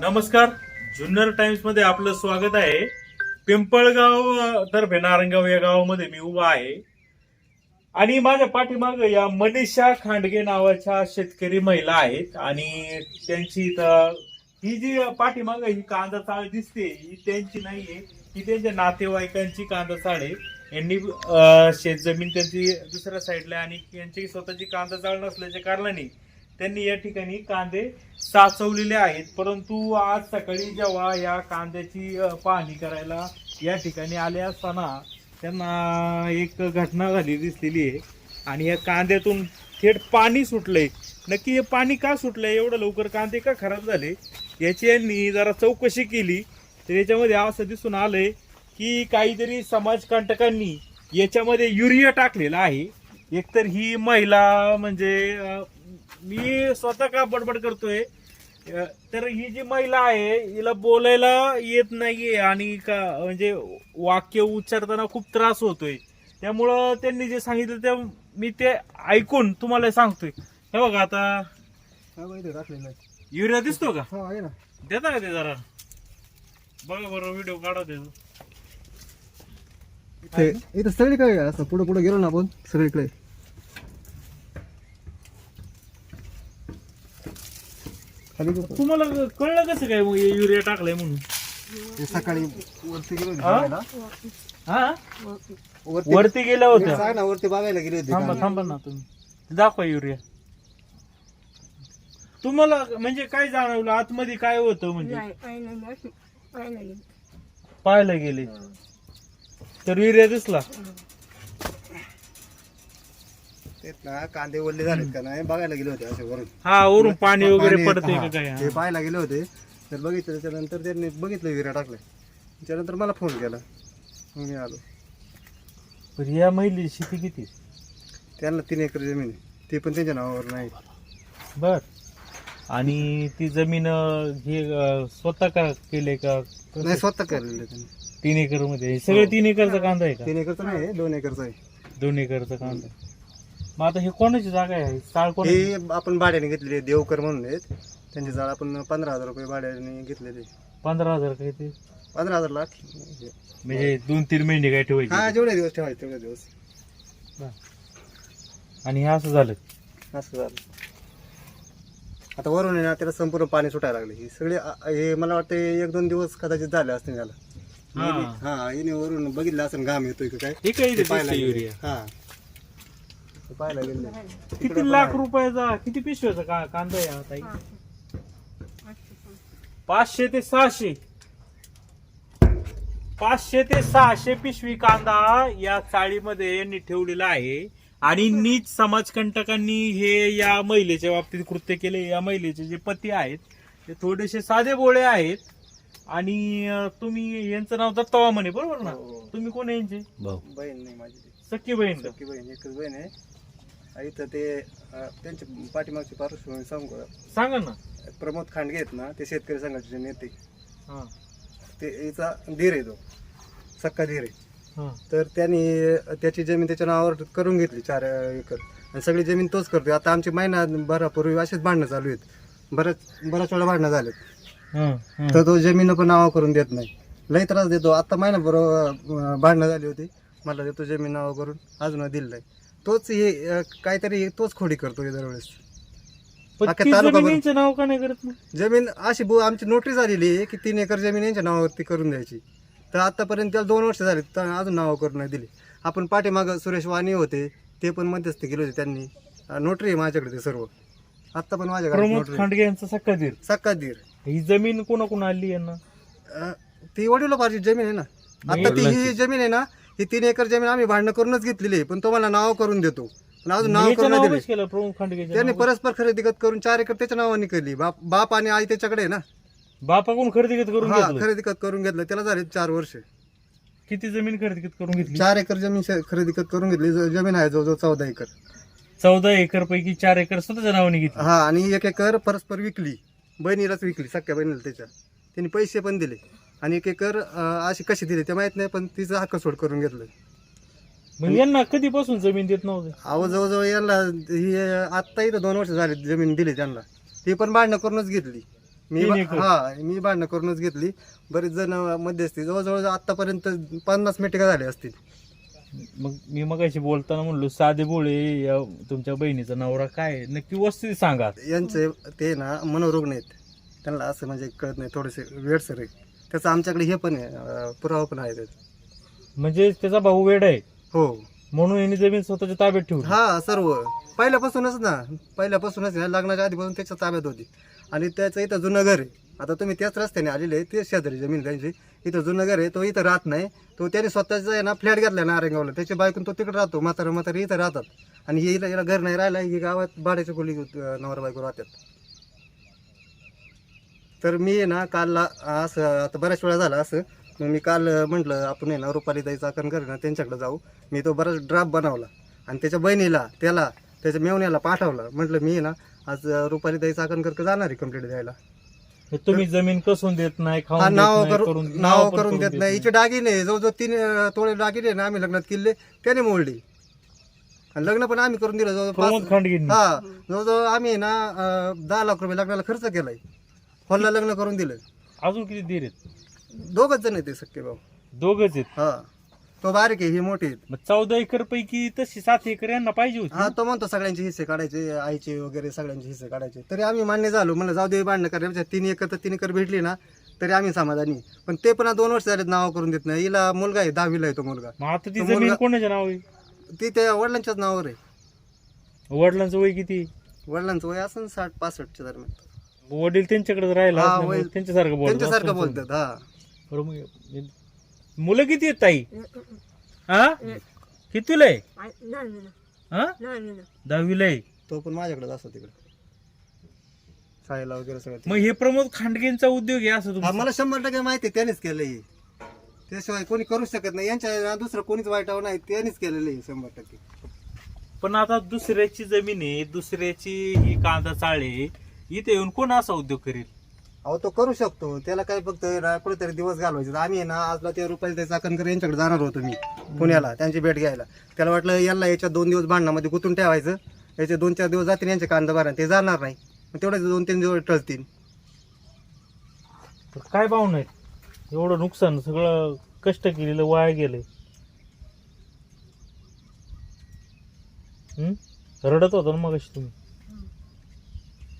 नमस्कार. जुन्नर टाइम्समध्ये आपलं स्वागत आहे. पिंपळगाव तर्फे नारंगाव या गावामध्ये मी उभा आहे. आणि माझ्या पाठीमाग या मनीषा खांडगे नावाच्या शेतकरी महिला आहेत. आणि त्यांची इथं ही जी पाठीमाग ही कांदा चाळ दिसते ही त्यांची नाहीये. ही त्यांच्या नातेवाईकांची कांदा चाळ आहे. यांनी शेतजमीन त्यांची दुसऱ्या साईडला आहे आणि यांची स्वतःची कांदा चाळ नसल्याच्या कारणाने त्यांनी या ठिकाणी कांदे साचवलेले आहेत. परंतु आज सकाळी जेव्हा या कांद्याची पाहणी करायला या ठिकाणी आले असताना त्यांना एक घटना झाली दिसलेली आहे. आणि या कांद्यातून थेट पाणी सुटलंय. नक्की हे पाणी का सुटलंय? एवढं लवकर कांदे का खराब झाले? याची यांनी जरा चौकशी केली. तर याच्यामध्ये असं दिसून आलंय की काहीतरी समाजकंटकांनी याच्यामध्ये युरिया टाकलेला आहे. एकतर ही महिला म्हणजे मी स्वतः का बडबड करतोय? तर ही जी महिला आहे हिला बोलायला येत नाहीये आणि का म्हणजे वाक्य उच्चारताना खूप त्रास होतोय. त्यामुळं त्यांनी जे सांगितलं ते मी ते ऐकून तुम्हाला सांगतोय. हे बघा आता. युरिया दिसतो का? हा देता का ते जरा? बघा बरं व्हिडिओ काढा त्याचा इथं सगळी काय असं पुढे पुढे गेलो ना आपण सगळीकडे. खाली गेलो. तुम्हाला कळलं कसं काय मग हे युरिया टाकलंय म्हणून? ते सकाळी वरती गेलो होते हा? बघायला. हा? वरती वरती गेल्या ते होत्या सांग ना वरती बघायला गेले होते थांबा. थांबा ना तुम्ही. दाखवा युरिया. तुम्हाला म्हणजे काय जाणवलं? आतमध्ये काय होतं म्हणजे? नाही पाहिलं नाही असं पाहिलं नाही. पाहायला गेले. तर युरिया दिसला? तेच ना कांदे ओले झालेत का नाही? बघायला गेले होते असे वरून. हा वरून पाणी वगैरे पडते हा, का काय? ते हा. पाहायला गेले होते. तर बघितलं त्याच्यानंतर त्यांनी बघितलं विरा टाकलं त्याच्यानंतर मला फोन केला. मग मी आलो. पण या महिलेची शेती किती? त्यांना तीन एकर जमीन आहे. ती पण त्यांच्या नावावर नाही. बर. आणि ती जमीन अं, हे अं, स्वतः का केले का? नाही स्वतः केलेलं आहे त्यांनी. तीन एकरमध्ये. हे सगळे तीन एकरचा कांदा आहे का? तीन एकरचं नाही आहे, दोन एकरचं आहे. दोन एकरचा कांदा मग आता हे कोणाची जागा आहे? चाळ कोण हे आपण भाड्याने घेतलेले आहे, देवकर म्हणून आहेत. त्यांची जाळ आपण पंधरा हजार रुपये भाड्याने घेतलेले पंधरा हजार काय ते पंधरा हजार लाख. म्हणजे दोन तीन महिने काय हा ठेवायचे जेवढे दिवस ठेवायचे तेवढे दिवस. आणि हे असं झालं? असं झालं. आता वरून आहे ना त्याला संपूर्ण पाणी सुटायला लागले. हे सगळे आ- हे मला वाटतं एक दोन दिवस कदाचित झाले असतील त्याला हा. हा हिने वरून बघितलं असं घाम येतोय का काय? हे काय ते पाहायला दिसतं गेले. युरिया. हा. पाहायला गेले. किती लाख रुपयाचा किती पिशव्याचा का? कांदा आहे हा. ताई पाचशे ते सहाशे. पाचशे ते सहाशे पिशवी कांदा या चाळीमध्ये यांनी ठेवलेला आहे. आणि नीच समाजकंटकांनी हे या महिलेच्या बाबतीत कृत्य केले. या महिलेचे जे पती आहेत ते थोडेसे साधे बोळे आहेत. आणि अं, तुम्ही यांचं नाव दत्तवा म्हणे बरोबर ना? हो. तुम्ही कोण आहे यांचे? बहीण नाही माझी ती. सख्खी बहीण का? सख्खी बहीण एकच बहीण आहे. आ, इथं ते अ, त्यांचे पाठीमागची पार्श्वभूमी सांगू का? सांगा ना. प्रमोद खांडगे आहेत ना ते शेतकरी संघटनेचे नेते. हा. ते याचा धीर आहे तो. सक्का धीर आहे. हा. तर त्यांनी त्याची जमीन त्याच्या नावावर करून घेतली चार एकर. आणि सगळी जमीन तोच करतोय. आता आमची महिना भरापूर्वी असेच भांडणं चालू आहेत. बऱ्याच बऱ्याच वेळा भांडणं झालेत. हं, हं. तर तो जमीन पण नावा करून देत नाही. लई त्रास देतो. आता महिना बरोबर भांडणं झाली होती. मला देतो जमीन नावा करून. अजून दिलं नाही. तोच हे अं, काहीतरी तोच खोडी करतो हे दरवेळेस. पण अख्ख्या ती तालुका जमीन यांचं नाव का नाही करत मग? जमीन अशी बो आमची नोटीस झालेली आहे की तीन एकर जमीन यांच्या नावावरती करून द्यायची. तर आतापर्यंत त्याला दोन वर्ष झाले तर अजून नाव करून नाही दिली. आपण पाठीमागं सुरेश वाणी होते ते पण मध्यस्थी केले होते त्यांनी. नोटरी आहे माझ्याकडे ते सर्व. आत्ता पण माझ्याकडे प्रमोद नोटरी खांडगे यांचा सक्का दीर. सक्का दीर. ही जमीन कोणा कोण आली यांना? अं, ती वडिलोपार्जित जमीन आहे ना. आता ती ही जमीन आहे ना ही तीन एकर जमीन आम्ही भांडणं करूनच घेतलेली आहे. पण तुम्हाला नाव करून देतो. पण अजून नाव याच्या करून नाही केलं त्यांनी परस्पर खरेदी खत करून चार एकर त्याच्या नावाने केली. बाप बाप आणि आई त्याच्याकडे आहे ना. बापाकडून खरेदी करून हा घेतलं. खरेदी खत करून घेतलं. त्याला झाले चार वर्ष. किती जमीन खरेदी करून घेतली? चार एकर जमीन श- खरेदी खत करून घेतली. ज- जमीन आहे जवळजवळ चौदा एकर. चौदा एकर पैकी चार एकर स्वतःच्या नावाने घेतली. हा आणि एक एकर परस्पर विकली. बहिणीलाच विकली सख्या बहिणीला त्याच्या. त्यांनी पैसे पण दिले. आणि एक एकर अं, अशी कशी दिली ते माहीत नाही पण तिचं हक्क सोड करून घेतलं. मग यांना कधीपासून जमीन देत नव्हते? अहो जवळजवळ यांना ही आत्ता इथं दोन वर्ष झाली जमीन दिली त्यांना. ती पण भांडणं करूनच घेतली. मी तीन बा- एकर. हा मी भांडणं करूनच घेतली. बरेच जण मध्यस्थी जवळजवळ आतापर्यंत पन्नास मिटिका झाल्या असतील. मग मी मगाशी बोलताना म्हणलो साधे बोळे या तुमच्या बहिणीचा नवरा काय आहे? नक्की वस्तू सांगा. यांचे ते ना मनोरुग्ण आहेत. त्यांना असं म्हणजे कळत नाही थोडेसे वेळसर आहे त्याचं आमच्याकडे हे पण आहे अं, पुरावा पण आहे त्याचा. म्हणजे त्याचा भाऊ वेड आहे? हो. म्हणून यांनी जमीन स्वतःच्या ताब्यात ठेवली. हा सर्व. पहिल्यापासूनच ना पहिल्यापासूनच ना, लग्नाच्या आधीपासून त्याच्या ताब्यात होती. आणि त्याचं इथं जुनं घर आहे. आता तुम्ही त्याच रस्त्याने आलेले आहे, तेच शेजारी जमीन त्यांची. इथं जुनं घर आहे तो इथं राहत नाही. तो त्याने स्वतःचा आहे ना फ्लॅट घेतला नारेगावला. त्याच्या बायकून तो तिकडे राहतो म्हातारा म्हातारा इथं राहतात. आणि हे हिला घर नाही राहिला ही गावात भाड्याच्या खोली नवरा बायको राहतात. तर मी आहे ना काल असं आता बऱ्याच वेळा झाला असं. मग मी काल म्हटलं आपण आहे ना रुपाली ताई चाकण कर ना त्यांच्याकडे जाऊ. मी तो बराच ड्राफ्ट बनवला. आणि त्याच्या बहिणीला त्याला त्याच्या मेवण्याला पाठवलं. म्हटलं मी आहे ना आज रुपाली ताई चाकण कर जाणार आहे कंप्लीट द्यायला. तुम्ही जमीन कसून देत नाही हा खाऊन नाव करून नाव करून देत नाही. हिचे दागिने जवळजवळ तीन अं, तोळे दागिने ना आम्ही लग्नात केले त्याने मोडली. आणि लग्न पण आम्ही करून दिलं. जवळजवळ प्रमोद पाच- हा जवळजवळ आम्ही ना अं, दहा लाख रुपये लग्नाला खर्च केलाय. हॉलला लग्न करून दिलं. अजून किती धीर आहेत? दोघच जण येते सख्खे भाऊ. दोघच आहेत? हा. तो बारीक आहे ही मोठी मग चौदा एकर पैकी तशी सात एकर यांना पाहिजे होती. हा तो म्हणतो सगळ्यांचे हिस्से काढायचे आईचे वगैरे सगळ्यांचे हिस्से काढायचे. तरी आम्ही मान्य झालो म्हणलं जाऊ दे भांडणं करायच्या तीन एकर तर तीन एकर भेटली ना तरी आम्ही समाधानी पण ते पण आता दोन वर्ष झालेत नाव करून देत नाही. हिला मुलगा आहे दहावीला आहे तो मुलगा. मग आता ती तो जमीन मुलगा- कोणाच्या नाव आहे? ती त्या वडिलांच्याच नावावर आहे. वडिलांचं वय किती? वडिलांचं वय असं साठ पासष्टच्या दरम्यान. वडील त्यांच्याकडे राहिला हा, असल्यामुळे वय- त्यांच्यासारखं बोलतात. त्यांच्यासारखं बोलतात हा. बरं मग- मुलं किती आहेत ताई? हा? कितीला आहे हा? दहावीला आहे. तो पण माझ्याकडे असतो तिकडे. शाळेला वगैरे सगळं मग हे प्रमोद खांडगेंचा उद्योग आहे असं हा, तुमचं? मला शंभर टक्के माहिती आहे त्यानेच केलं हे त्याशिवाय कोणी करू शकत नाही. यांच्या दुसरं कोणीच वाईटावं नाही त्यांनीच केलेलं आहे शंभर टक्के. पण आता दुसऱ्याची जमीन आहे दुसऱ्याची ही कांदा चाळे इथे येऊन कोण असा उद्योग करेल? अहो तो करू शकतो. त्याला काय फक्त ना कुठेतरी दिवस घालवायचे. आम्ही ना आजला ते रुपाली ते चाकणकर यांच्याकडे जाणार होतो मी पुण्याला त्यांची भेट घ्यायला. त्याला वाटलं यांना याच्या दोन दिवस भांडणामध्ये गुंतून ठेवायचं. याचे दोन चार दिवस जातील यांचे कांदा भरा ते जाणार नाही. मग तेवढे दोन तीन दिवस टळतील तर काय भावना आहेत? एवढं नुकसान सगळं कष्ट केलेलं वाया गेले रडत होता ना मग तुम्ही?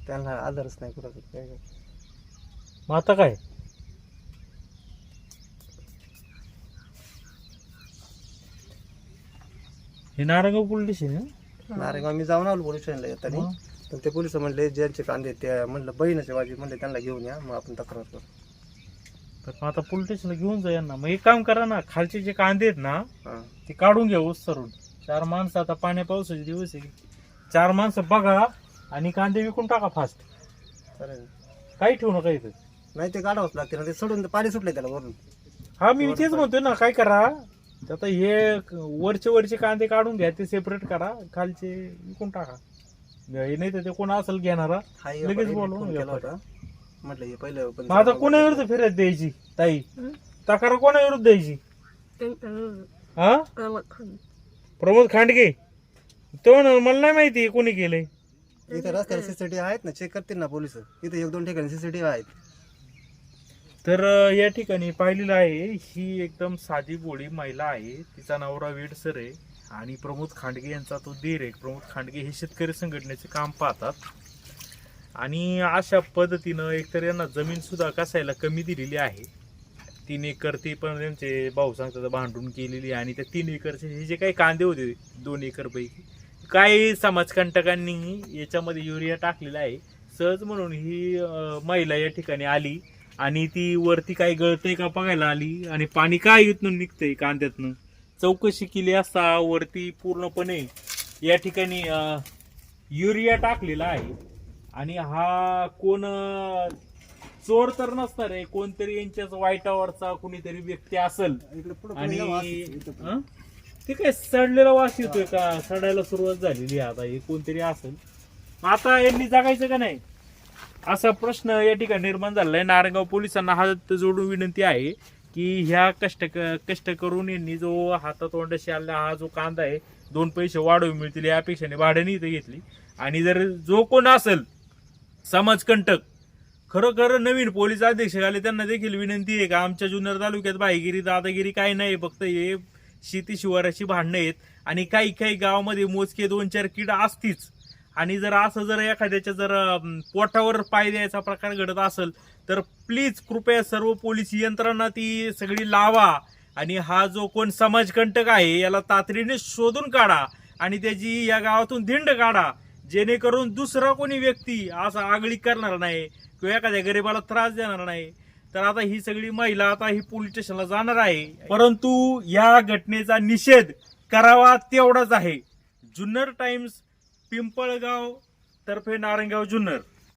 त्यांना आधारच नाही कुठं काय मग आता काय? हे नारायणगाव पोलीस स्टेशन आहे? नारेगाव मी जाऊन आलो पोलीस स्टेशनला येताना. मग? पण ते पोलीस म्हणले ज्यांचे कांदे ते म्हणलं बहिणीचे वाजी म्हणले त्यांना घेऊन या मग आपण तक्रार करू. तर मग आता पोलीस स्टेशनला घेऊन जा यांना. मग एक काम करा ना खालचे जे कांदे आहेत ना हां. ते काढून घ्या ऊस सरून चार माणसं आता पाण्या पावसाचे दिवस आहे. चार माणसं बघा आणि कांदे विकून टाका फास्ट चालेल. काही ठेवू नका इथं. नाही ते काढावंच लागते ना ते सोडून पाणी सुटले त्याला वरून. हा मी तेच म्हणतोय ना काय करा आता हे वरचे वरचे कांदे काढून घ्या ते सेपरेट करा खालचे विकून टाका. हे नाही तर ते कोण असेल घेणारा हा हे लगेच बाई बोलवून फोन घ्या केला होता. म्हटलं हे पहिलं पण मग आता कोणाविरुद्ध फिरत द्यायची ताई? तक्रार कोणाविरुद्ध द्यायची? हा? प्रमोद खांडगे. तो म्हणाला, मला नाही माहिती कोणी केलंय. इथे रस्त्याला सीसीटीव्ही आहेत ना चेक करतील ना पोलीस. इथे एक दोन ठिकाणी सीसीटीव्ही आहेत. तर या ठिकाणी पाहिलेलं आहे ही एकदम साधी बोळी महिला आहे. तिचा नवरा वेडसर आहे आणि प्रमोद खांडगे यांचा तो धीर आहे. प्रमोद खांडगे हे शेतकरी संघटनेचे काम पाहतात. आणि अशा पद्धतीनं एकतर यांना जमीन सुद्धा कसायला कमी दिलेली आहे. तीन एकर ते पण त्यांचे भाऊ सांगतात भांडून केलेली आहे आणि त्या तीन एकरचे हे जे काही कांदे होते दोन एकर पैकी काही समाजकंटकांनी याच्यामध्ये युरिया टाकलेला आहे. सहज म्हणून ही महिला या ठिकाणी आली. आणि ती वरती काय गळतंय का बघायला आली आणि पाणी काय इथून निघतंय कांद्यातनं? चौकशी केली असता वरती पूर्णपणे या ठिकाणी युरिया टाकलेला आहे. आणि हा कोण चोर तर नसणार आहे कोणतरी यांच्याच वाईटावरचा कोणीतरी व्यक्ती असेल. आणि हं? ते काय सडलेला वास येतोय का? सडायला सुरुवात झालेली आहे आता हे कोणतरी असेल. आता यांनी जगायचं का नाही? असा प्रश्न या ठिकाणी निर्माण झालाय नारायणगाव पोलिसांना हात जोडून विनंती आहे की ह्या कष्ट कष्ट करून यांनी जो हातातोंडाशी आणला हा जो कांदा आहे दोन पैसे वाढवून मिळतील या अपेक्षाने भाड्याने इथं घेतली. आणि जर जो कोण असेल समाजकंटक खरोखर नवीन पोलीस अधीक्षक आले त्यांना देखील विनंती आहे का? आमच्या जुन्नर तालुक्यात भाईगिरी दादागिरी काय नाही फक्त हे शेती शिवाराची भांडणं आहेत. आणि काही काही गावामध्ये मोजके दोन चार किड असतीच. आणि जर असं जर एखाद्याच्या जर पोटावर पाय द्यायचा प्रकार घडत असेल तर प्लीज कृपया सर्व पोलीस यंत्रणा ती सगळी लावा. आणि हा जो कोण समाजकंटक आहे याला तातडीने शोधून काढा आणि त्याची या गावातून धिंड काढा. जेणेकरून दुसरा कोणी व्यक्ती असा आगळी करणार नाही किंवा एखाद्या गरीबाला त्रास देणार नाही. तर आता ही सगळी महिला आता ही पोलीस स्टेशनला जाणार आहे. परंतु या घटनेचा निषेध करावा तेवढाच आहे. जुन्नर टाइम्स पिंपळगाव तर्फे नारायणगाव जुन्नर.